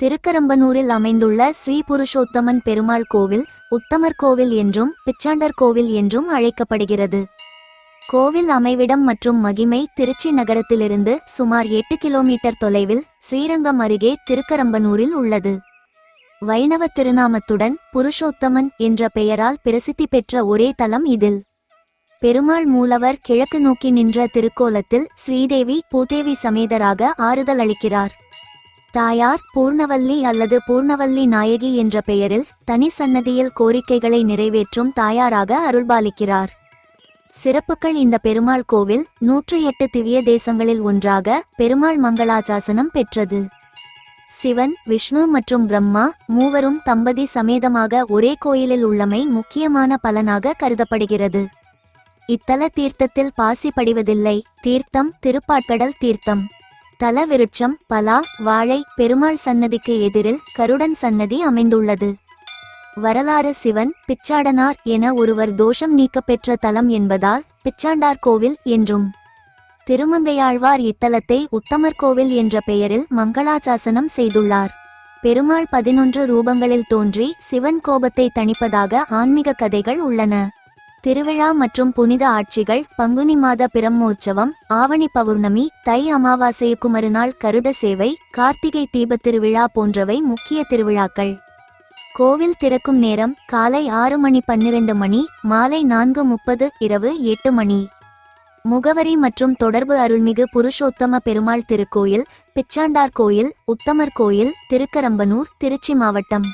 திருக்கரம்பனூரில் அமைந்துள்ள ஸ்ரீ புருஷோத்தமன் பெருமாள் கோவில் உத்தமர் கோவில் என்றும் பிச்சாண்டர் கோவில் என்றும் அழைக்கப்படுகிறது. கோவில் அமைவிடம் மற்றும் மகிமை திருச்சி நகரத்திலிருந்து சுமார் எட்டு கிலோமீட்டர் தொலைவில் ஸ்ரீரங்கம் அருகே திருக்கரம்பனூரில் உள்ளது. வைணவ திருநாமத்துடன் புருஷோத்தமன் என்ற பெயரால் பிரசித்தி பெற்ற ஒரே தலம் இதில். பெருமாள் மூலவர் கிழக்கு நோக்கி நின்ற திருக்கோலத்தில் ஸ்ரீதேவி பூதேவி சமேதராக ஆறுதல் அளிக்கிறார் தாயார் பூர்ணவல்லி அல்லது பூர்ணவல்லி நாயகி என்ற பெயரில் தனி சன்னதியில் கோரிக்கைகளை நிறைவேற்றும் தாயாராக அருள்பாலிக்கிறார். சிறப்புகள் இந்த பெருமாள் கோவில் நூற்று எட்டு திவ்ய தேசங்களில் ஒன்றாக பெருமாள் மங்களாசாசனம் பெற்றது. சிவன் விஷ்ணு மற்றும் பிரம்மா மூவரும் தம்பதி சமேதமாக ஒரே கோயிலில் உள்ளமை முக்கியமான பலனாக கருதப்படுகிறது. இத்தல தீர்த்தத்தில் பாசி படிவதில்லை தீர்த்தம் திருப்பாட்கடல் தீர்த்தம். தல விருட்சம் பலா வாழை பெருமாள் சன்னதிக்கு எதிரில் கருடன் சன்னதி அமைந்துள்ளது. வரலாறு சிவன் பிச்சாடனார் என ஒருவர் தோஷம் நீக்கப்பெற்ற தலம் என்பதால் பிச்சாண்டார் கோவில் என்றும். திருமங்கையாழ்வார் இத்தலத்தை உத்தமர் கோவில் என்ற பெயரில் மங்களாசாசனம் செய்துள்ளார். பெருமாள் பதினொன்று ரூபங்களில் தோன்றி சிவன் கோபத்தை தணிப்பதாக ஆன்மீக கதைகள் உள்ளன. திருவிழா மற்றும் புனித ஆட்சிகள் பங்குனி மாத பிரம்மோற்சவம் ஆவணி பௌர்ணமி தை அமாவாசைக்கு மறுநாள் கருட சேவை கார்த்திகை தீபத் திருவிழா போன்றவை முக்கிய திருவிழாக்கள். கோவில் திறக்கும் நேரம் காலை ஆறு மணி பன்னிரண்டு மணி மாலை நான்கு முப்பது இரவு எட்டு மணி. முகவரி மற்றும் தொடர்பு அருள்மிகு புருஷோத்தம பெருமாள் திருக்கோயில் பிச்சாண்டார் கோயில் உத்தமர் கோயில் திருக்கரம்பனூர் திருச்சி மாவட்டம்.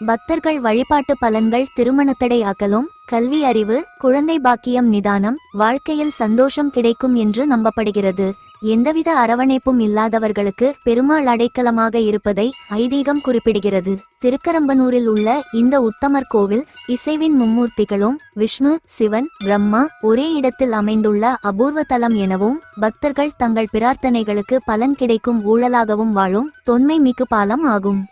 பக்தர்கள் வழிபாட்டு பலன்கள் திருமணத்தடை அகலும் கல்வி அறிவு குழந்தை பாக்கியம் நிதானம் வாழ்க்கையில் சந்தோஷம் கிடைக்கும் என்று நம்பப்படுகிறது. எந்தவித அரவணைப்பும் இல்லாதவர்களுக்கு பெருமாள் அடைக்கலமாக இருப்பதை ஐதீகம் குறிப்பிடுகிறது. திருக்கரம்பனூரில் உள்ள இந்த உத்தமர் கோவில் இசைவின் மும்மூர்த்திகளும் விஷ்ணு சிவன் பிரம்மா ஒரே இடத்தில் அமைந்துள்ள அபூர்வ தலம் எனவும் பக்தர்கள் தங்கள் பிரார்த்தனைகளுக்கு பலன் கிடைக்கும் ஊழலாகவும் வாழும் தொன்மை மிகு பாலம் ஆகும்.